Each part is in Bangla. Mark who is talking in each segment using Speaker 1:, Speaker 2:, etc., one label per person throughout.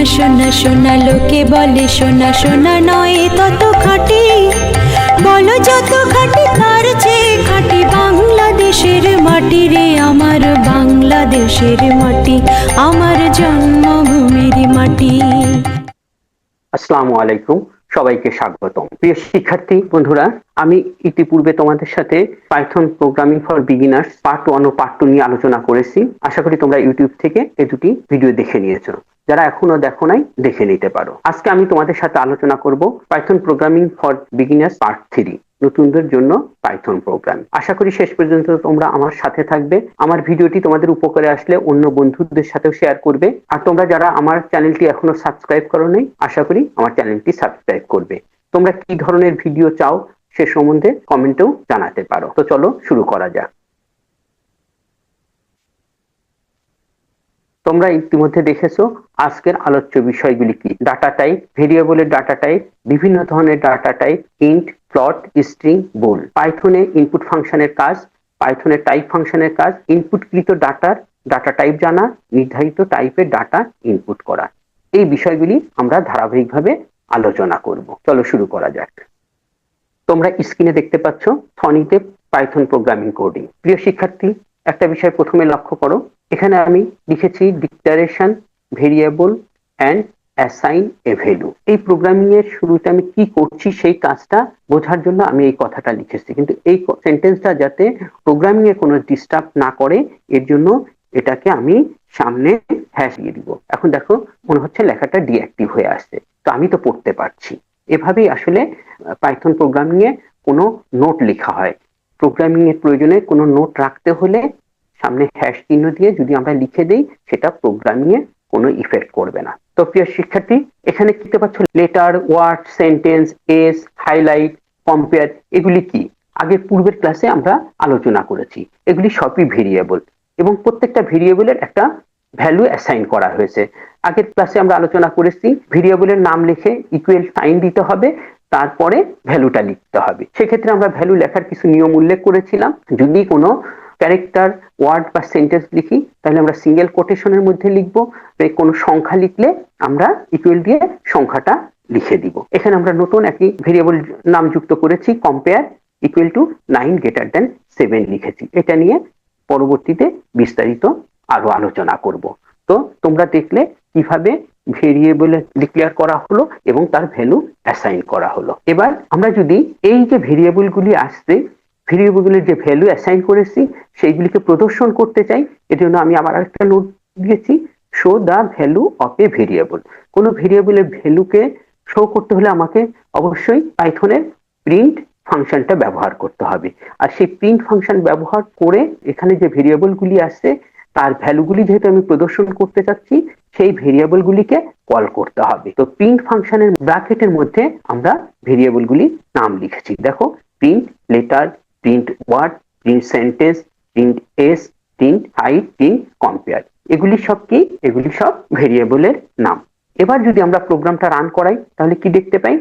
Speaker 1: সোনা সোনা সোনা লোকে বলে সোনা সোনা নয় তত খাটি। বলো যত খাটি তার চেয়ে খাটি? বাংলাদেশের মাটি রে, আমার বাংলাদেশের মাটি, আমার জন্মভূমির মাটি।
Speaker 2: আসসালামু আলাইকুম, সবাইকে স্বাগতম। প্রিয় শিক্ষার্থী, বন্ধুরা, আমি ইতিপূর্বে তোমাদের সাথে Python programming for beginners part one O part two নিয়ে আলোচনা করেছি। আশা করি তোমরা ইউটিউব থেকে এ দুটি ভিডিও দেখে নিয়েছো। যারা এখনও দেখো নাই, দেখে নিতে পারো। আজকে আমি তোমাদের সাথে আলোচনা করব Python programming for beginners part three নতুনদের জন্য পাইথন প্রোগ্রাম আশা করি শেষ পর্যন্ত তোমরা আমার সাথে থাকবে। আমার ভিডিওটি তোমাদের উপকারে আসলে অন্য বন্ধুদের সাথেও শেয়ার করবে। আর তোমরা যারা আমার চ্যানেলটি এখনও সাবস্ক্রাইব করো নাই, আশা করি আমার চ্যানেলটি সাবস্ক্রাইব করবে। তোমরা কি ধরনের ভিডিও চাও সে সম্বন্ধে কমেন্টেও জানাতে পারো। তো চলো শুরু করা যাক। তোমরা ইতিমধ্যে দেখেছ আজকের আলোচ্য বিষয়গুলি কি? ডাটা টাইপ ভেরিয়েবলের ডাটা টাইপ বিভিন্ন ধরনের data type int float string bool পাইথনে input ফাংশনের কাজ পাইথনের টাইপ ফাংশনের কাজ ইনপুটকৃত ডাটার ডাটা টাইপ জানা, নির্ধারিত টাইপের ডাটা ইনপুট করা। এই বিষয়গুলি আমরা ধারাবাহিকভাবে আলোচনা করব। চলো শুরু করা যাক। তোমরা স্ক্রিনে দেখতে পাচ্ছ থনিতে পাইথন প্রোগ্রামিং কোডিং প্রিয় শিক্ষার্থী, একটা বিষয় প্রথমে লক্ষ্য করো এখানে আমি লিখেছি declaration variable and assign a value এই প্রোগ্রামিং এর শুরুতে আমি কি করছি সেই কাজটা বোঝার জন্য আমি এই কথাটা লিখেছি। কিন্তু এই সেন্টেন্সটা যাতে প্রোগ্রামিং এ কোনো ডিস্টার্ব না করে, এর জন্য এটাকে আমি সামনে হ্যাশ দিয়ে দিব। এখন দেখো, মনে হচ্ছে লেখাটা ডিঅ্যাক্টিভ হয়ে আসছে। তো আমি তো পড়তে পারছি। এভাবেই আসলে পাইথন প্রোগ্রামিং এ কোনো নোট লেখা হয়। প্রোগ্রামিং এর প্রয়োজনে কোনো নোট রাখতে হলে সামনে হ্যাশ চিহ্ন দিয়ে যদি আমরা লিখে দেই, সেটা প্রোগ্রামিং এ কোনো ইফেক্ট করবে না। তো প্রিয় শিক্ষার্থী, এখানে দেখতে পাচ্ছ letter word sentence S highlight compare এগুলি কি? আগের পূর্বের ক্লাসে আমরা আলোচনা করেছি। এগুলি সবই ভেরিয়েবল এবং প্রত্যেকটা ভেরিয়েবলের একটা ভ্যালু অ্যাসাইন করা হয়েছে। আগের ক্লাসে আমরা আলোচনা করেছি ভেরিয়েবলের নাম লিখে ইকুয়াল সাইন দিতে হবে, তারপরে ভ্যালুটা লিখতে হবে। সেক্ষেত্রে আমরা ভ্যালু লেখার কিছু নিয়ম উল্লেখ করেছিলাম। যদি কোনো ক্যারেক্টার ওয়ার্ড বা সেন্টেন্স লিখি, তাহলে আমরা সিঙ্গেল কোটেশনের মধ্যে লিখব কোনো সংখ্যা লিখলে আমরা ইকুয়াল দিয়ে সংখ্যাটা লিখে দিব। এখানে আমরা নতুন একটি ভেরিয়েবল নাম যুক্ত করেছি compare equal to nine greater than seven লিখেছি। এটা নিয়ে পরবর্তীতে বিস্তারিত আরও আলোচনা করব। তো তোমরা দেখলে কীভাবে ভেরিয়েবল ডিক্লেয়ার করা হলো এবং তার ভ্যালু অ্যাসাইন করা হলো। এবার আমরা যদি এই যে ভেরিয়েবলগুলি আসছে ভেরিয়েবলগুলির যে ভ্যালু অ্যাসাইন করেছি, সেইগুলিকে প্রদর্শন করতে চাই এর জন্য আমি আবার একটা নোট দিয়েছি show the value of a variable কোনো ভেরিয়েবলের ভ্যালুকে শো করতে হলে আমাকে অবশ্যই পাইথনের প্রিন্ট ফাংশনটা ব্যবহার করতে হবে। আর সেই প্রিন্ট ফাংশন ব্যবহার করে এখানে যে ভেরিয়েবলগুলি আসছে তার ভ্যালুগুলি যেহেতু আমি প্রদর্শন করতে চাচ্ছি, সেই ভেরিয়েবলগুলিকে কল করতে হবে। তো প্রিন্ট ফাংশনের ব্র্যাকেটের মধ্যে আমরা ভেরিয়েবলগুলি নাম লিখেছি। দেখো print letter print word print sentence print S print height print compare এগুলি সব কি? এগুলি সব ভেরিয়েবলের নাম। এবার যদি আমরা প্রোগ্রামটা রান করাই, তাহলে কি দেখতে পাই?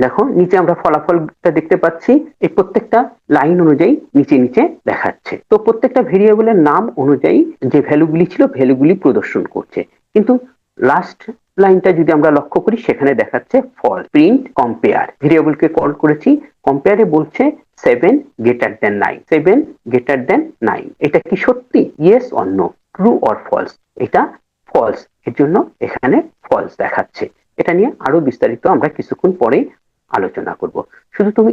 Speaker 2: দেখো, নিচে আমরা ফলাফলটা দেখতে পাচ্ছি, এই প্রত্যেকটা লাইন অনুযায়ী নিচে নিচে দেখাচ্ছে। তো প্রত্যেকটা ভেরিয়েবলের নাম অনুযায়ী যে ভ্যালুগুলি ছিল ভ্যালুগুলি প্রদর্শন করছে। কিন্তু লাস্ট লাইনটা যদি আমরা লক্ষ্য করি, সেখানে দেখাচ্ছে ফল প্রিন্ট কম্পেয়ার ভেরিয়েবলকে কল করেছি কম্পেয়ারে বলছে seven greater than nine seven greater than nine এটা কি সত্যি? ইয়েস অন্য ট্রু অর ফলস এটা ফলস এর জন্য এখানে ফলস দেখাচ্ছে। এটা নিয়ে আরও বিস্তারিত আমরা কিছুক্ষণ পরে আলোচনা করব। শুধু তুমি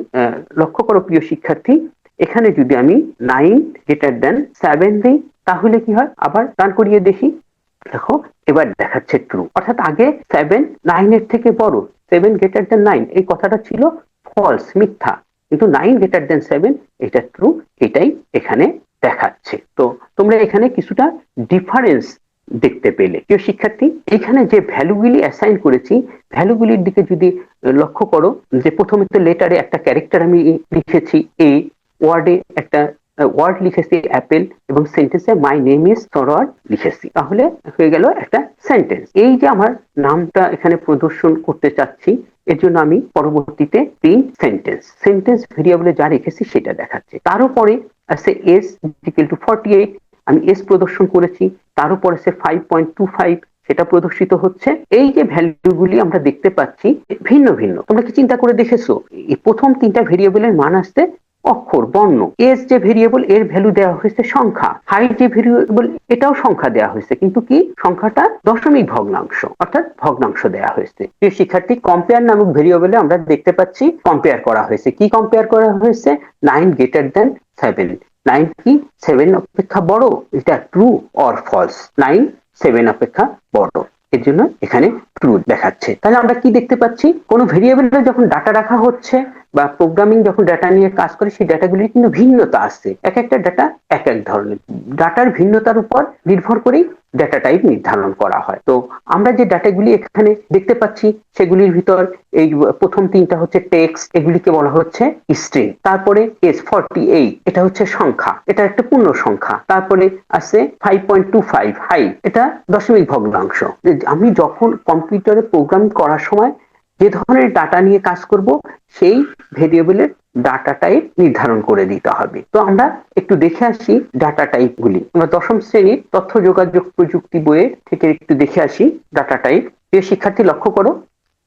Speaker 2: লক্ষ্য করো প্রিয় শিক্ষার্থী, এখানে যদি আমি নাইন গ্রেটার দেন সেভেন দিই, তাহলে কি হয়? আবার রান করিয়ে দেখি। দেখো, এবার দেখাচ্ছে ট্রু অর্থাৎ আগে সেভেন নাইনের থেকে বড় সেভেন গ্রেটার দেন নাইন এই কথাটা ছিল ফলস মিথ্যা। কিন্তু নাইন গ্রেটার দেন সেভেন এটা ট্রু এটাই এখানে দেখাচ্ছে। তো তোমরা এখানে কিছুটা ডিফারেন্স দেখতে পেলে। প্রিয় শিক্ষার্থী, এখানে যে ভ্যালুগুলি অ্যাসাইন করেছি ভ্যালুগুলির দিকে যদি লক্ষ্য করো, যে প্রথমে তো লেটারে একটা ক্যারেক্টার আমি লিখেছি এ ওয়ার্ডে একটা ওয়ার্ড লিখেছি অ্যাপেল এবং সেন্টেন্সে মাই নেম ইজ সরওয়ার্ড লিখেছি। তাহলে হয়ে গেল একটা সেন্টেন্স এই যে আমার নামটা এখানে প্রদর্শন করতে চাচ্ছি, এর জন্য আমি পরবর্তীতে প্রিন্ট সেন্টেন্স সেন্টেন্স ভেরিয়েবলে যা রেখেছি সেটা দেখাচ্ছে। তার উপরে আছে S equal to forty eight আমি এস প্রদর্শন করেছি। তার উপরে সে ফাইভ পয়েন্ট টু ফাইভ সেটা প্রদর্শিত হচ্ছে। এই যে ভ্যালুগুলি আমরা দেখতে পাচ্ছি, ভিন্ন ভিন্ন। তোমরা কি চিন্তা করে দেখেছ? এই প্রথম তিনটা ভেরিয়েবলের মান আসতে অক্ষর, বর্ণ। এস যে ভেরিয়েবল এর ভ্যালু দেওয়া হয়েছে সংখ্যা। হাইট যে ভেরিয়েবল এটাও সংখ্যা দেওয়া হয়েছে। কিন্তু কি? সংখ্যাটা দশমিক ভগ্নাংশ, অর্থাৎ ভগ্নাংশ দেওয়া হয়েছে। প্রিয় শিক্ষার্থী কম্পেয়ার নামক ভেরিয়েবলে আমরা দেখতে পাচ্ছি কম্পেয়ার করা হয়েছে। কি কম্পেয়ার করা হয়েছে? Nine greater than seven nine কি? সেভেন অপেক্ষা বড়? এটা true or false nine seven অপেক্ষা বড়। এর জন্য এখানে ট্রু দেখাচ্ছে। তাহলে আমরা কি দেখতে পাচ্ছি? কোনো ভেরিয়েবলে যখন ডাটা রাখা হচ্ছে বা প্রোগ্রামিং যখন ডাটা নিয়ে কাজ করে, সেই ডাটাগুলির কিন্তু ভিন্নতা আসছে এক একটা ডাটা এক এক ধরনের। ডাটার ভিন্নতার উপর নির্ভর করেই ডাটা টাইপ নির্ধারণ করা হয়। তো আমরা যে ডাটাগুলি এখানে দেখতে পাচ্ছি, সেগুলির ভিতর এই প্রথম তিনটা হচ্ছে টেক্স এগুলিকে বলা হচ্ছে স্ট্রিং তারপরে এস ফর্টি এইট এটা হচ্ছে সংখ্যা, এটা একটা পূর্ণ সংখ্যা। তারপরে আছে five point two five high এটা দশমিক ভগ্নাংশ। আমি যখন কম্পিউটারে প্রোগ্রাম করার সময় যে ধরনের ডাটা নিয়ে কাজ করব, সেই ভেরিয়েবলের ডাটা টাইপ নির্ধারণ করে দিতে হবে। তো আমরা একটু দেখে আসি ডাটা টাইপ গুলি। আমরা দশম শ্রেণির তথ্য যোগাযোগ প্রযুক্তি বইয়ের থেকে একটু দেখে আসি ডাটা টাইপ প্রিয় শিক্ষার্থী, লক্ষ্য করো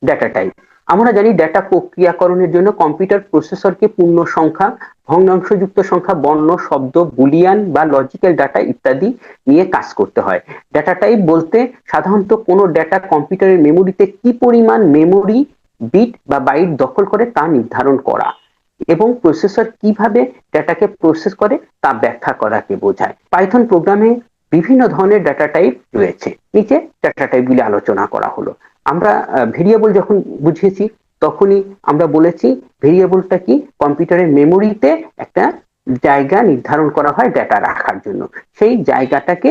Speaker 2: ডাটা টাইপ আমরা জানি ডেটা প্রক্রিয়াকরণের জন্য কম্পিউটার প্রসেসরকে পূর্ণ সংখ্যা, ভগ্নাংশযুক্ত সংখ্যা, বর্ণ, শব্দ, বুলিয়ান বা লজিক্যাল ডাটা ইত্যাদি নিয়ে কাজ করতে হয়। ডেটা টাইপ বলতে সাধারণত কোনো ডেটা কম্পিউটারের মেমোরিতে কি পরিমাণ মেমোরি বিট বা বাইট দখল করে তা নির্ধারণ করা এবং প্রসেসর কীভাবে ডেটাকে প্রসেস করে তা ব্যাখ্যা করাকে বোঝায়। পাইথন প্রোগ্রামে বিভিন্ন ধরনের ডাটা টাইপ রয়েছে। নিচে ডাটা টাইপগুলি আলোচনা করা হলো। আমরা ভেরিয়েবল যখন বুঝিয়েছি, তখনই আমরা বলেছি ভেরিয়েবলটা কি? কম্পিউটারের মেমোরিতে একটা জায়গা নির্ধারণ করা হয় ডেটা রাখার জন্য। সেই জায়গাটাকে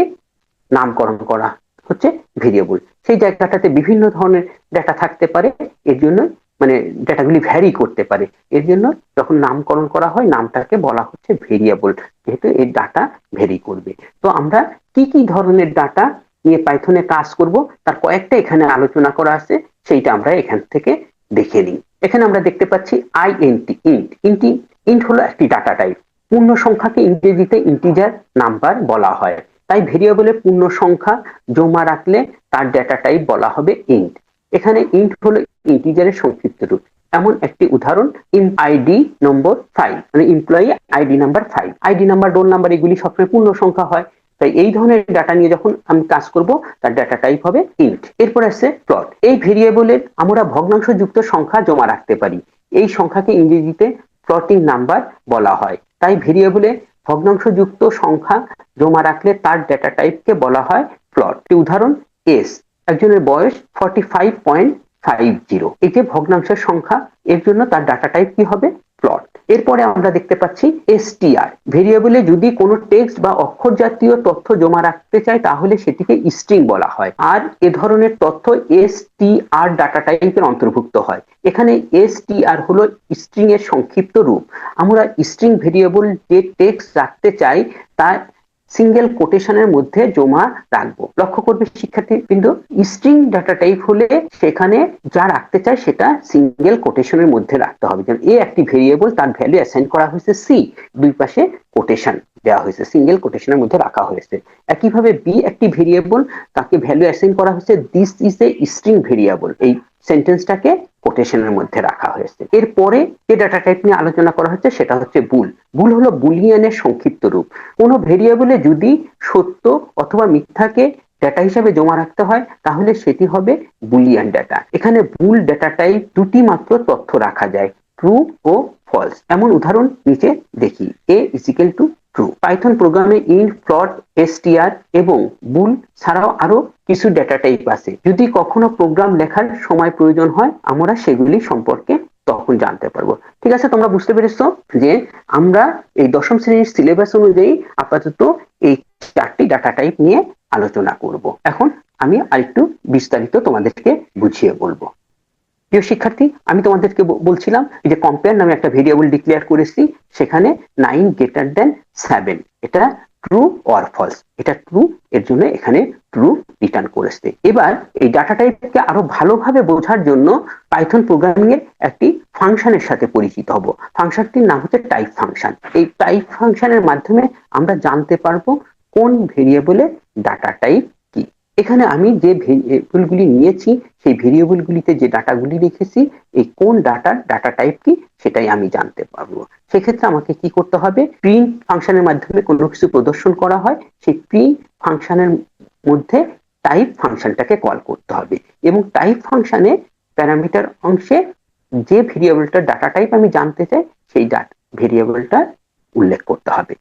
Speaker 2: নামকরণ করা হচ্ছে ভেরিয়েবল সেই জায়গাটাতে বিভিন্ন ধরনের ডেটা থাকতে পারে, এর জন্য মানে ডেটাগুলি ভ্যারি করতে পারে। এর জন্য যখন নামকরণ করা হয়, নামটাকে বলা হচ্ছে ভেরিয়েবল যেহেতু এই ডাটা ভেরি করবে। তো আমরা কি কি ধরনের ডাটা নিয়ে পাইথনে কাজ করব। তার কয়েকটা এখানে আলোচনা করা আছে, সেইটা আমরা এখান থেকে দেখে নিই। এখানে আমরা দেখতে পাচ্ছি I NT int int int হলো একটি ডাটা টাইপ পূর্ণ সংখ্যাকে ইংরেজিতে ইন্টিজার নাম্বার বলা হয়। তাই ভেরিয়েবলে পূর্ণ সংখ্যা জমা রাখলে তার ডেটা টাইপ বলা হবে ইন্ট এখানে ইন্ট হলো ইন্টিজারের সংক্ষিপ্ত রূপ। এমন একটি উদাহরণ ইন আইডি নম্বর ফাইভ মানে employee ID number five ID number roll number এগুলি সবসময় পূর্ণ সংখ্যা হয়। তাই এই ধরনের ডাটা নিয়ে যখন আমি কাজ করব, তার ডাটা টাইপ হবে ইন্ট এরপর আসছে প্লট এই ভেরিয়েবলের আমরা ভগ্নাংশ যুক্ত সংখ্যা জমা রাখতে পারি। এই সংখ্যাকে ইংরেজিতে প্লটিং নাম্বার বলা হয়। তাই ভেরিয়েবলে ভগ্নাংশ যুক্ত সংখ্যা জমা রাখলে তার ডেটা টাইপকে বলা হয় প্লট উদাহরণ এস একজনের বয়স forty five point five zero এই যে ভগ্নাংশের সংখ্যা। এর জন্য তার ডাটা টাইপ কি হবে? প্লট এরপরে আমরা দেখতে পাচ্ছি এসটিআর ভেরিয়েবলে যদি কোনো টেক্সট বা অক্ষর জাতীয় তথ্য জমা রাখতে চাই তাহলে সেটিকে স্ট্রিং বলা হয়। আর এ ধরনের তথ্য এসটিআর ডাটা টাইপের অন্তর্ভুক্ত হয়। এখানে এসটিআর হলো স্ট্রিং এর সংক্ষিপ্ত রূপ। আমরা স্ট্রিং ভেরিয়েবল যে টেক্সট রাখতে চাই তা সিঙ্গেল কোটেশনের মধ্যে জমা রাখব। লক্ষ্য করবে শিক্ষার্থী কিন্তু স্ট্রিং ডাটা টাইপ হলে সেখানে যা রাখতে চায় সেটা সিঙ্গেল কোটেশনের মধ্যে রাখতে হবে। যেমন এ একটি ভেরিয়েবল তার ভ্যালু অ্যাসাইন করা হয়েছে সি দুই পাশে কোটেশন দেওয়া হয়েছে সিঙ্গেল কোটেশনের মধ্যে রাখা হয়েছে। একইভাবে বি একটি ভেরিয়েবল তাকে ভ্যালু অ্যাসাইন করা হয়েছে this is a string variable এই সেন্টেন্সটাকে কোটেশনের মধ্যে রাখা হয়েছে। এরপরে যে ডাটা টাইপ নিয়ে আলোচনা করা হচ্ছে, সেটা হচ্ছে বুল বুল হলো বুলিয়ানের সংক্ষিপ্ত রূপ। কোনো ভেরিয়েবলে যদি সত্য অথবা মিথ্যাকে ডেটা হিসাবে জমা রাখতে হয়, তাহলে সেটি হবে বুলিয়ান ডেটা এখানে বুল ডেটা টাইপ দুটি মাত্র তথ্য রাখা যায় ট্রু ও ফলস এমন উদাহরণ নিচে দেখি। A equal to true Python প্রোগ্রামে ইন ফ্লট এসটিআর এবং বুল ছাড়াও আরও কিছু ডেটা টাইপ আছে। যদি কখনো প্রোগ্রাম লেখার সময় প্রয়োজন হয়, আমরা সেগুলি সম্পর্কে তখন জানতে পারব। ঠিক আছে, তোমরা বুঝতে পেরেছ যে আমরা এই দশম শ্রেণির সিলেবাস অনুযায়ী আপাতত এই চারটি ডাটা টাইপ নিয়ে আলোচনা করব। এখন আমি আরেকটু বিস্তারিত তোমাদেরকে বুঝিয়ে বলব। প্রিয় শিক্ষার্থী, আমি তোমাদেরকে বলছিলাম যে কম্পেয়ার নামে একটা ভেরিয়েবল ডিক্লেয়ার করেছি, সেখানে নাইন গ্রেটার দেন সেভেন এটা ট্রু অর ফলস এটা ট্রু এর জন্য এখানে ট্রু রিটার্ন করেছে। এবার এই ডাটা টাইপকে আরও ভালোভাবে বোঝার জন্য পাইথন প্রোগ্রামিং এর একটি ফাংশনের সাথে পরিচিত হব। ফাংশনটির নাম হচ্ছে টাইপ ফাংশন এই টাইপ ফাংশনের মাধ্যমে আমরা জানতে পারব কোন ভেরিয়েবলে ডাটা টাইপ এখানে আমি যে ভেরিয়েবলগুলি নিয়েছি, সেই ভেরিয়েবলগুলিতে যে ডাটাগুলি রেখেছি, এই কোন ডাটার ডাটা টাইপ কি, সেটাই আমি জানতে পারব। সেক্ষেত্রে আমাকে কি করতে হবে? প্রিন্ট ফাংশনের মাধ্যমে কোনো কিছু প্রদর্শন করা হয়, সেই প্রিন্ট ফাংশনের মধ্যে টাইপ ফাংশনটাকে কল করতে হবে। এবং টাইপ ফাংশনে প্যারামিটার অংশে যে ভেরিয়েবলটার ডাটা টাইপ আমি জানতে চাই, সেই ডাটা ভেরিয়েবলটা উল্লেখ করতে হবে।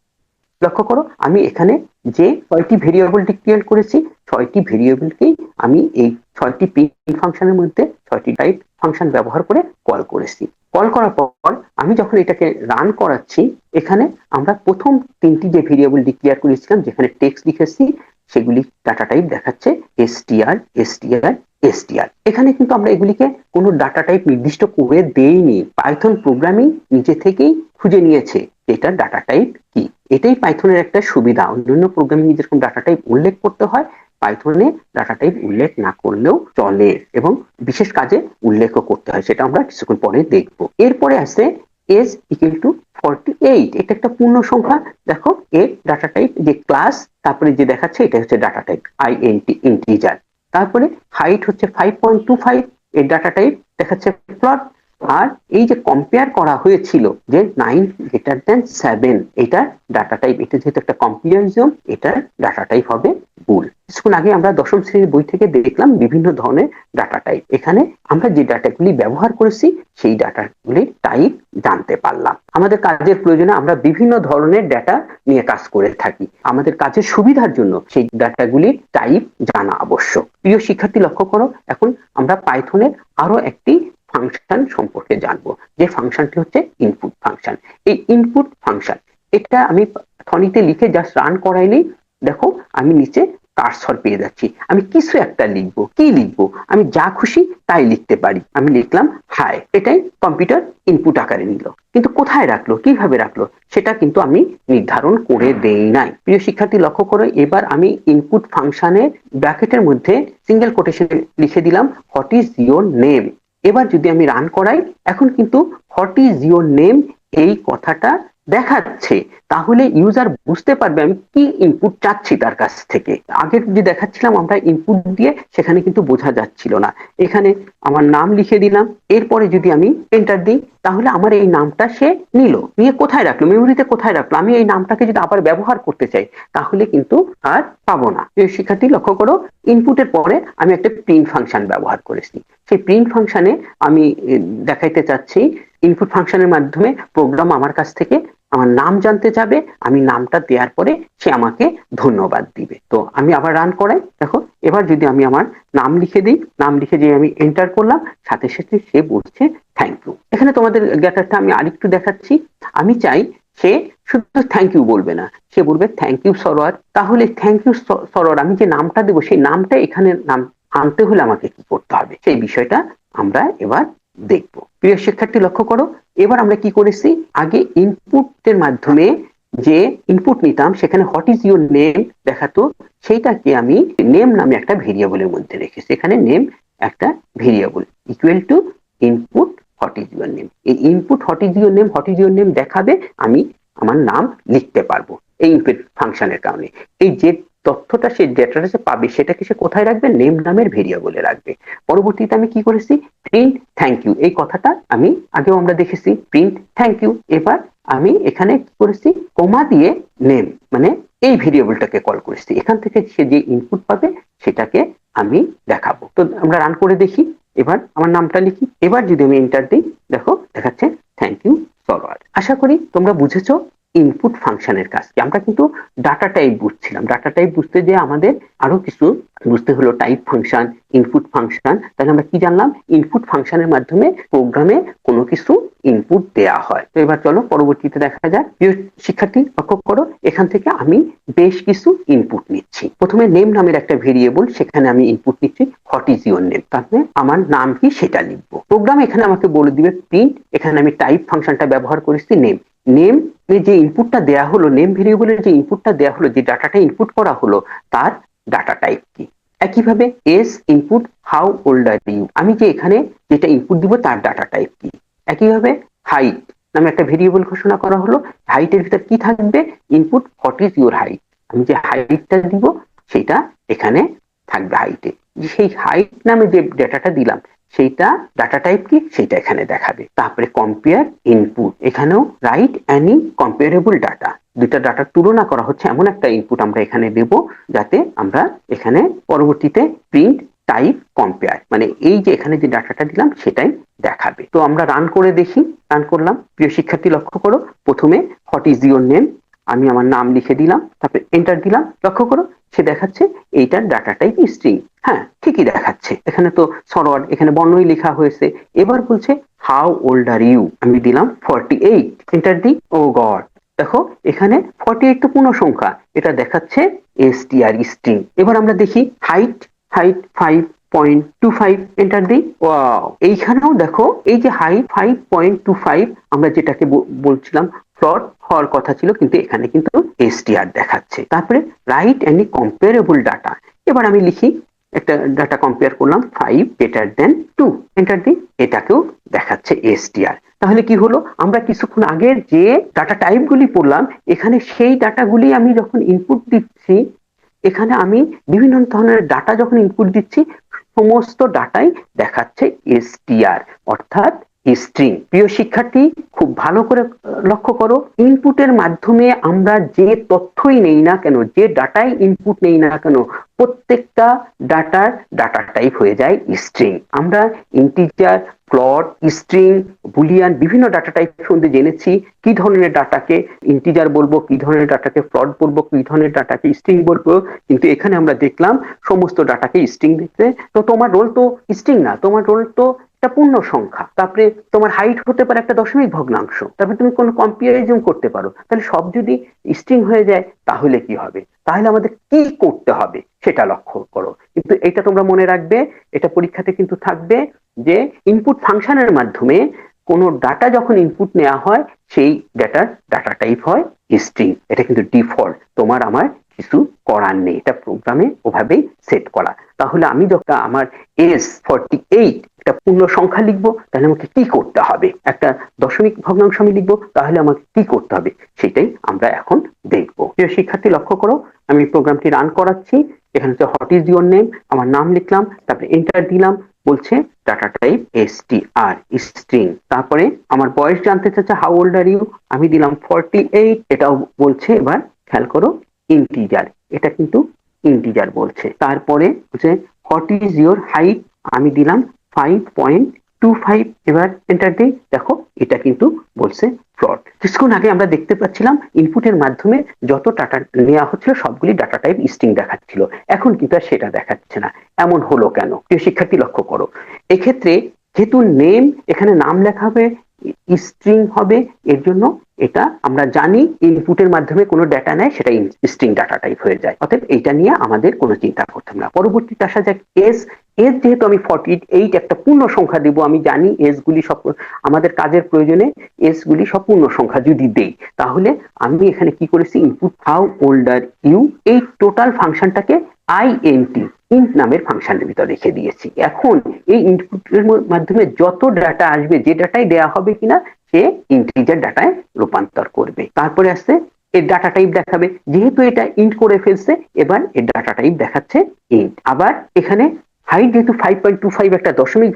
Speaker 2: লক্ষ্য করো, আমি এখানে যে ছয়টি ভেরিয়েবল ডিক্লেয়ার করেছি, ছয়টি ভেরিয়েবলকেই আমি এই ছয়টি প্রিন্ট ফাংশনের মধ্যে ছয়টি টাইপ ফাংশন ব্যবহার করে কল করেছি। কল করার পর আমি যখন এটাকে রান করাচ্ছি, এখানে আমরা প্রথম তিনটি যে ভেরিয়েবল ডিক্লেয়ার করেছিলাম, যেখানে টেক্সট লিখেছি, সেগুলি ডাটা টাইপ দেখাচ্ছে এসটিআর এসটিআর এসটিআর এখানে কিন্তু আমরা এগুলিকে কোনো ডাটা টাইপ নির্দিষ্ট করে দেইনি। পাইথন প্রোগ্রামিং নিজে থেকেই খুঁজে নিয়েছে, এটা ডাটা টাইপ কি? এটাই পাইথনের একটা সুবিধা। অন্যান্য প্রোগ্রামিং যেরকম ডাটা টাইপ উল্লেখ করতে হয় পাইথনে ডাটা টাইপ উল্লেখ না করলেও চলে এবং বিশেষ কাজে উল্লেখও করতে হয়, সেটা আমরা কিছুক্ষণ পরে দেখব। এরপরে আছে S equal to forty eight এটা একটা পূর্ণ সংখ্যা। দেখো, এর ডাটা টাইপ যে ক্লাস তারপরে যে দেখাচ্ছে, এটা হচ্ছে data type I N T integer তারপরে হাইট হচ্ছে ফাইভ পয়েন্ট টু ফাইভ এর ডাটা টাইপ দেখাচ্ছে প্লট আর এই যে কম্পেয়ার করা হয়েছিল যে নাইন গ্রেটার দেন সেভেন এটা ডাটা টাইপ এটা যেহেতু একটা কম্পারিজম এটার ডাটা টাইপ হবে বুল কিছুক্ষণ আগে আমরা দশম শ্রেণির বই থেকে দেখলাম বিভিন্ন ধরনের ডাটা টাইপ এখানে আমরা যে ডাটাগুলি ব্যবহার করেছি, সেই ডাটাগুলির টাইপ জানতে পারলাম। আমাদের কাজের প্রয়োজনে আমরা বিভিন্ন ধরনের ডাটা নিয়ে কাজ করে থাকি। আমাদের কাজের সুবিধার জন্য সেই ডাটাগুলির টাইপ জানা আবশ্যক। প্রিয় শিক্ষার্থী, লক্ষ্য করো, এখন আমরা পাইথনের আরও একটি ফাংশন সম্পর্কে জানব। যে ফাংশনটি হচ্ছে ইনপুট ফাংশন এই ইনপুট ফাংশন এটা আমি থনিতে লিখে জাস্ট রান করাইলেই দেখো আমি নিচে কারসর পেয়ে যাচ্ছি। আমি কিছু একটা লিখব, কি লিখব? আমি যা খুশি তাই লিখতে পারি। আমি লিখলাম হাই এটাই কম্পিউটার ইনপুট আকারে নিল। কিন্তু কোথায় রাখল, কীভাবে রাখল, সেটা কিন্তু আমি নির্ধারণ করে দেই নাই। প্রিয় শিক্ষার্থী, লক্ষ্য করো, এবার আমি ইনপুট ফাংশনের ব্র্যাকেটের মধ্যে সিঙ্গেল কোটেশন লিখে দিলাম হোয়াট ইজ ইয়োর নেম এবার যদি আমি রান করাই, এখন কিন্তু হোয়াট ইজ ইউর নেম এই কথাটা দেখাচ্ছে। তাহলে ইউজার বুঝতে পারবে আমি কি ইনপুট চাচ্ছি তার কাছ থেকে। আগে যে দেখাচ্ছিলাম, আমরা ইনপুট দিয়ে সেখানে কিন্তু বোঝা যাচ্ছিল না। এখানে আমার নাম লিখে দিলাম। এরপরে যদি আমি এন্টার দিই, তাহলে আমার এই নামটা সে নিল। নিয়ে কোথায় রাখল? মেমোরিতে কোথায় রাখল? আমি এই নামটাকে যদি আবার ব্যবহার করতে চাই, তাহলে কিন্তু আর পাবো না। শিক্ষার্থী, লক্ষ্য করো ইনপুটের পরে আমি একটা প্রিন্ট ফাংশন ব্যবহার করেছি। সেই প্রিন্ট ফাংশনে আমি দেখাইতে চাচ্ছি। ইনপুট ফাংশনের মাধ্যমে প্রোগ্রাম আমার কাছ থেকে আমার নাম জানতে যাবে, আমি নামটা দেওয়ার পরে সে আমাকে ধন্যবাদ দিবে। তো আমি আবার রান করাই। দেখো, এবার যদি আমি আমার নাম লিখে দিই, নাম লিখে দিয়ে আমি এন্টার করলাম, সাথে সাথে সে বলছে থ্যাংক ইউ এখানে তোমাদের জ্ঞাতারটা আমি আরেকটু দেখাচ্ছি। আমি চাই সে শুধু থ্যাংক ইউ বলবে না, সে বলবে থ্যাংক ইউ সরোয়ার তাহলে থ্যাংক ইউ সরোয়ার আমি যে নামটা দেবো, সেই নামটা এখানে নাম আনতে হলে আমাকে কি করতে হবে? সেই বিষয়টা আমরা এবার দেখব। প্রিয় শিক্ষার্থী, লক্ষ্য করো, এবার আমরা কি করেছি? আগে ইনপুটের মাধ্যমে যে ইনপুট নিতাম, সেখানে হোয়াট ইজ ইউর নেম দেখাতো, সেইটাকে আমি নেম নামে একটা ভেরিয়েবলের মধ্যে রেখেছি। এখানে নেম একটা variable equal to input what is your name এই input what is your name what is your name দেখাবে, আমি আমার নাম লিখতে পারব। এই ইনপুট ফাংশনের কারণে। এই যে তথ্যটা সে ডেটাটা সে পাবে, সেটাকে সে কোথায় রাখবে? নেম নামের ভেরিয়েবলে রাখবে। পরবর্তীতে আমি কি করেছি? প্রিন্ট থ্যাংক ইউ এই কথাটা আমি আগেও আমরা দেখেছি। প্রিন্ট থ্যাংক ইউ এবার আমি এখানে কি করেছি? কোমা দিয়ে নেম মানে এই ভেরিয়েবলটাকে কল করেছি। এখান থেকে সে যে ইনপুট পাবে, সেটাকে আমি দেখাবো। তো আমরা রান করে দেখি। এবার আমার নামটা লিখি। এবার যদি আমি এন্টার দিই, দেখো, দেখাচ্ছে থ্যাংক ইউ সরওয়ার আশা করি তোমরা বুঝেছ ইনপুট ফাংশনের কাজ। আমরা কিন্তু ডাটা টাইপ বুঝছিলাম। ডাটা টাইপ বুঝতে যে আমাদের আরও কিছু বুঝতে হলো টাইপ ফাংশন ইনপুট ফাংশন তাহলে আমরা কি জানলাম? ইনপুট ফাংশনের মাধ্যমে প্রোগ্রামে কোনো কিছু ইনপুট দেয়া হয়। তো এবার চলো পরবর্তীতে দেখা যাক। প্রিয় শিক্ষার্থী, লক্ষ্য করো, এখান থেকে আমি বেশ কিছু ইনপুট নিচ্ছি। প্রথমে নেম নামের একটা ভেরিয়েবল সেখানে আমি ইনপুট নিচ্ছি হোয়াট ইজ ইউর নেম তাহলে আমার নাম কি সেটা লিখব। প্রোগ্রাম এখানে আমাকে বলে দিবে প্রিন্ট এখানে আমি টাইপ ফাংশনটা ব্যবহার করেছি নেম নেম যে ইনপুটটা দেয়া হলো নেম ভেরিয়েবলের যে ইনপুটটা দেয়া হলো, যে ডাটাটা ইনপুট করা হলো, তার ডাটা টাইপ কি? একইভাবে S input how old are you আমি যে এখানে যেটা ইনপুট দিব, তার ডাটা টাইপ কি? একইভাবে হাইট নামে একটা ভেরিয়েবল ঘোষণা করা হলো হাইটের ভিতর কি থাকবে? Input what is your height আমি যে হাইটটা দিব, সেটা এখানে থাকবে হাইটে সেই হাইট নামে যে ডেটাটা দিলাম সেইটা ডাটা টাইপ কি? সেটা এখানে দেখাবে। তারপরে কম্পেয়ার ইনপুট এখানেও রাইট অ্যানি কম্পেয়ারেবল ডাটা দুইটা ডাটার তুলনা করা হচ্ছে, এমন একটা ইনপুট আমরা এখানে দেব, যাতে আমরা এখানে পরবর্তীতে প্রিন্ট টাইপ কম্পেয়ার মানে এই যে এখানে যে ডাটাটা দিলাম, সেটাই দেখাবে। তো আমরা রান করে দেখি রান করলাম। প্রিয় শিক্ষার্থী, লক্ষ্য করো, প্রথমে হোয়াট ইজ ইউর নেম আমি আমার নাম লিখে দিলাম, তারপরে এন্টার দিলাম, লক্ষ্য করো সে দেখাচ্ছে এইটার ডাটা টাইপ স্ট্রিং হ্যাঁ ঠিকই দেখাচ্ছে। এখানে তো সরওয়ার্ড এখানে বর্ণই লেখা হয়েছে। এবার বলছে হাউ ওল্ড আর ইউ আমি দিলাম ফর্টি এইট এন্টার দিই, ও গড। দেখো, এখানে ফর্টি এইট তো পূর্ণ সংখ্যা। এটা দেখাচ্ছে এসটিআর স্ট্রিং এবার আমরা দেখি height height five point two five enter দিই ওয়াও এইখানেও দেখো, এই যে height five point two five আমরা যেটাকে বলছিলাম ফ্লট হওয়ার কথা ছিল, কিন্তু এখানে কিন্তু এসটিআর দেখাচ্ছে। তারপরে রাইট এনি কম্পেয়ারেবল ডাটা এবার আমি লিখি, একটা ডাটা কম্পেয়ার করলাম five better than two enter দিই এটাকেও দেখাচ্ছে এসটিআর। তাহলে কি হলো? আমরা কিছুক্ষণ আগের যে ডাটা টাইপগুলি পড়লাম, এখানে সেই ডাটাগুলি আমি যখন ইনপুট দিচ্ছি, এখানে আমি বিভিন্ন ধরনের ডাটা যখন ইনপুট দিচ্ছি, সমস্ত ডাটাই দেখাচ্ছে এসটিআর। অর্থাৎ স্ট্রিং প্রিয় শিক্ষার্থী, খুব ভালো করে লক্ষ্য করো ইনপুটের মাধ্যমে আমরা যে তথ্যই নেই না কেন, যে ডাটাই ইনপুট নেই না কেন, প্রত্যেকটা ডাটার ডাটা টাইপ হয়ে যায় স্ট্রিং আমরা ইন্টিজার প্লট স্ট্রিং বুলিয়ান বিভিন্ন ডাটা টাইপ সম্বন্ধে জেনেছি, কি ধরনের ডাটাকে ইন্টিজার বলব, কি ধরনের ডাটাকে প্লট বলব, কি ধরনের ডাটাকে স্ট্রিং বলব, কিন্তু এখানে আমরা দেখলাম সমস্ত ডাটাকে স্ট্রিং দিতে। তো তোমার রোল তো স্ট্রিং না, তোমার রোল তো একটা পূর্ণ সংখ্যা। তারপরে তোমার হাইট হতে পারে একটা দশমিক ভগ্নাংশ। তারপরে তুমি কোনো কম্পারিজম করতে পারো। তাহলে সব যদি স্ট্রিং হয়ে যায়, তাহলে কি হবে? তাহলে আমাদের কি করতে হবে সেটা লক্ষ্য করো। কিন্তু এটা তোমরা মনে রাখবে, এটা পরীক্ষাতে কিন্তু থাকবে যে ইনপুট ফাংশনের মাধ্যমে কোনো ডাটা যখন ইনপুট নেওয়া হয়, সেই ডাটার ডাটা টাইপ হয় স্ট্রিং এটা কিন্তু ডিফল্ট তোমার আমার কিছু করার নেই। এটা প্রোগ্রামে ওভাবেই সেট করা। তাহলে আমি যখন আমার এস ফর্টি এইট একটা পূর্ণ সংখ্যা লিখব, তাহলে আমাকে কি করতে হবে? একটা দশমিক ভগ্নাংশ আমি লিখব, তাহলে আমাকে কি করতে হবে? সেটাই আমরা এখন দেখব। প্রিয় শিক্ষার্থী, লক্ষ্য করো, আমি প্রোগ্রামটি রান করাচ্ছি। এখানে হচ্ছে হোয়াট ইজ ইউর নেম? আমার নাম লিখলাম, তারপরে এন্টার দিলাম, বলছে data type S T R string. তারপরে আমার বয়স জানতে চাচ্ছে, হাউ ওল্ড আর ইউ? আমি দিলাম ফর্টি এইট, এটাও বলছে, এবার খেয়াল করো, ইন্টিজার। এটা কিন্তু ইন্টিজার বলছে। তারপরে হচ্ছে হোয়াট ইজ ইউর হাইট? আমি দিলাম ফাইভ পয়েন্ট টু ফাইভ এবার এন্টার দিই। দেখো, এটা কিন্তু বলছে ফ্রড কিছুক্ষণ আগে আমরা দেখতে পাচ্ছিলাম ইনপুটের মাধ্যমে যত ডাটা নেওয়া হচ্ছিল, সবগুলি ডাটা টাইপ স্ট্রিং দেখাচ্ছিল। এখন কিন্তু আর সেটা দেখাচ্ছে না। এমন হলো কেন? প্রিয় শিক্ষার্থী, লক্ষ্য করো। এক্ষেত্রে যেহেতু নেম এখানে নাম লেখা হবে স্ট্রিং হবে, এর জন্য এটা আমরা জানি ইনপুটের মাধ্যমে কোনো ডাটা নেয়, সেটা স্ট্রিং ডাটা টাইপ হয়ে যায়। অতএব এইটা নিয়ে আমাদের কোনো চিন্তা করতে হবে না। পরবর্তীতে আসা যাক এস এস যেহেতু আমি ফর্টি এইট একটা পূর্ণ সংখ্যা দেব, আমি জানি এস গুলি সব, আমাদের কাজের প্রয়োজনে এস গুলি সব পূর্ণ সংখ্যা যদি দেই, তাহলে আমি এখানে কি করেছি? Input how old are you এই টোটাল ফাংশনটাকে আইএনটি ইন্ট নামের ফাংশনের ভিতর রেখে দিয়েছি। এখন এই ইনপুটের মাধ্যমে যত ডাটা আসবে, যে ডাটাই দেয়া হবে কিনা, সে ইন্টিজার ডাটায় রূপান্তর করবে। তারপরে আসছে, এর ডাটা টাইপ দেখাবে। যেহেতু এটা ইন্ট করে ফেলছে, এবার এর ডাটা টাইপ দেখাচ্ছে ইন্ট আবার এখানে হাইট যেহেতু ফাইভ পয়েন্ট টু ফাইভ একটা দশমিক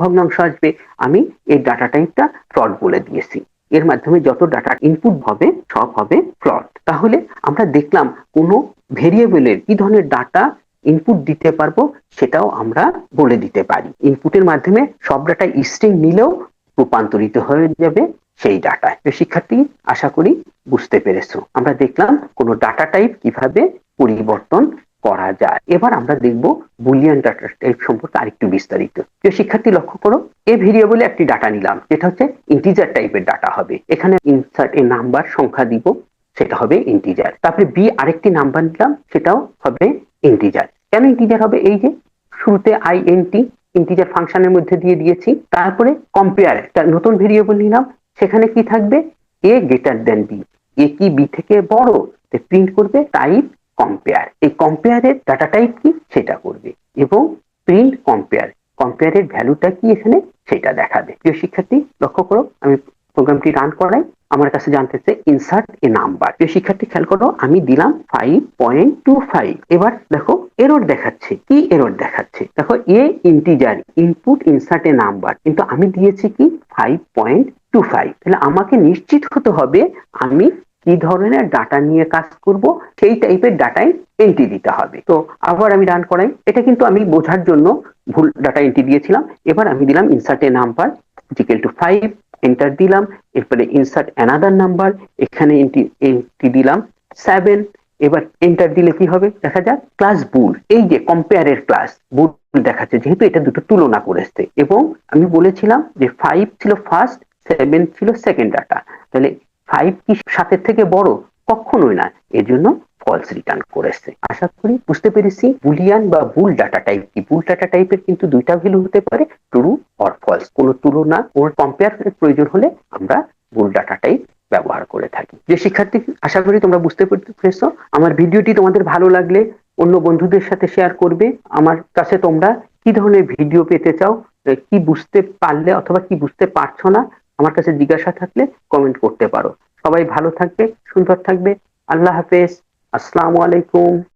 Speaker 2: ভগ্নাংশ আসবে, আমি এই ডাটা টাইপটা ফ্লট বলে দিয়েছি। এর মাধ্যমে যত ডাটা ইনপুট হবে, সব হবে ফ্লট তাহলে আমরা দেখলাম কোনো ভেরিয়েবলের কি ধরনের ডাটা ইনপুট দিতে পারব, সেটাও আমরা বলে দিতে পারি। ইনপুটের মাধ্যমে সব ডাটা স্ট্রিং নিলেও রূপান্তরিত হয়ে যাবে সেই ডাটায় তো শিক্ষার্থী, আশা করি বুঝতে পেরেছ। আমরা দেখলাম কোনো ডাটা টাইপ কীভাবে পরিবর্তন করা যায়। এবার আমরা দেখব বুলিয়ান ডাটা টাইপ সম্পর্কে আরেকটু বিস্তারিত। প্রিয় শিক্ষার্থী, লক্ষ্য করো, এ ভেরিয়েবলে একটি ডাটা নিলাম, যেটা হচ্ছে ইন্টিজার টাইপের ডাটা হবে। এখানে ইনসার্ট এ নাম্বার সংখ্যা দিব, সেটা হবে ইন্টিজার তারপরে বি আরেকটি নাম্বার নিলাম, সেটাও হবে ইন্টিজার কেন ইন্টিজার হবে? এই যে শুরুতে আই এন টি ইন্টিজার ফাংশনের মধ্যে দিয়ে দিয়েছি। তারপরে কম্পেয়ার একটা নতুন ভেরিয়েবল নিলাম। সেখানে কি থাকবে? এ গ্রেটার দেন বি এ কি বি থেকে বড়? প্রিন্ট করবে টাইপ কম্পেয়ার এই কম্পেয়ারের ডাটা টাইপ কি? সেটা করবে। এবং প্রিন্ট কম্পেয়ার কম্পেয়ারের ভ্যালুটা কি এখানে? সেটা দেখাবে। প্রিয় শিক্ষার্থী, লক্ষ্য করো, আমি প্রোগ্রামটি রান করাই। আমার কাছে জানতেছে ইনসার্ট এ নাম্বার যে শিক্ষার্থী, খেয়াল করো, আমি দিলাম ফাইভ পয়েন্ট টু ফাইভ এবার দেখো এরর দেখাচ্ছে। কি এরর দেখাচ্ছে? দেখো a integer input insert a number কিন্তু আমি দিয়েছি কি? ফাইভ পয়েন্ট টু ফাইভ তাহলে আমাকে নিশ্চিত হতে হবে আমি কি ধরনের ডাটা নিয়ে কাজ করব? সেই টাইপের ডাটায় এন্ট্রি দিতে হবে। তো আবার আমি রান করাই। এটা কিন্তু আমি বোঝার জন্য ভুল ডাটা এন্ট্রি দিয়েছিলাম। এবার আমি দিলাম insert number equal to five enter দিলাম, এরপরে ইনসার্ট অ্যানাদার নাম্বার এখানে এন্ট্রি দিলাম সেভেন এবার এন্টার দিলে কি হবে? দেখা যাক ক্লাস বুল এই যে কম্পেয়ারের ক্লাস বুল দেখাচ্ছে, যেহেতু এটা দুটো তুলনা করেছে, এবং আমি বলেছিলাম যে ফাইভ ছিল ফার্স্ট সেভেন ছিল সেকেন্ড ডাটা তাহলে ফাইভ কি সাতের থেকে বড়? কখনোই না, এজন্য ফলস রিটার্ন করেছে। আশা করি বুঝতে পেরেছি, বুলিয়ান বা বুল ডাটা টাইপ কি? বুল ডাটা টাইপের কিন্তু দুইটা ভ্যালু হতে পারে ট্রু অর ফলস কোনো তুলনা ওর কম্পেয়ার প্রয়োজন হলে আমরা বুল ডাটা টাইপ ব্যবহার করে থাকি। যে শিক্ষার্থী, আশা করি তোমরা বুঝতে পেরেছ। আমার ভিডিওটি তোমাদের ভালো লাগলে অন্য বন্ধুদের সাথে শেয়ার করবে। আমার কাছে তোমরা কি ধরনের ভিডিও পেতে চাও কি বুঝতে পারলে অথবা কি বুঝতে পারছ না, আমার কাছে জিজ্ঞাসা থাকলে কমেন্ট করতে পারো। সবাই ভালো থাকবে, সুন্দর থাকবে। আল্লাহ হাফেজ। আসসালামু আলাইকুম।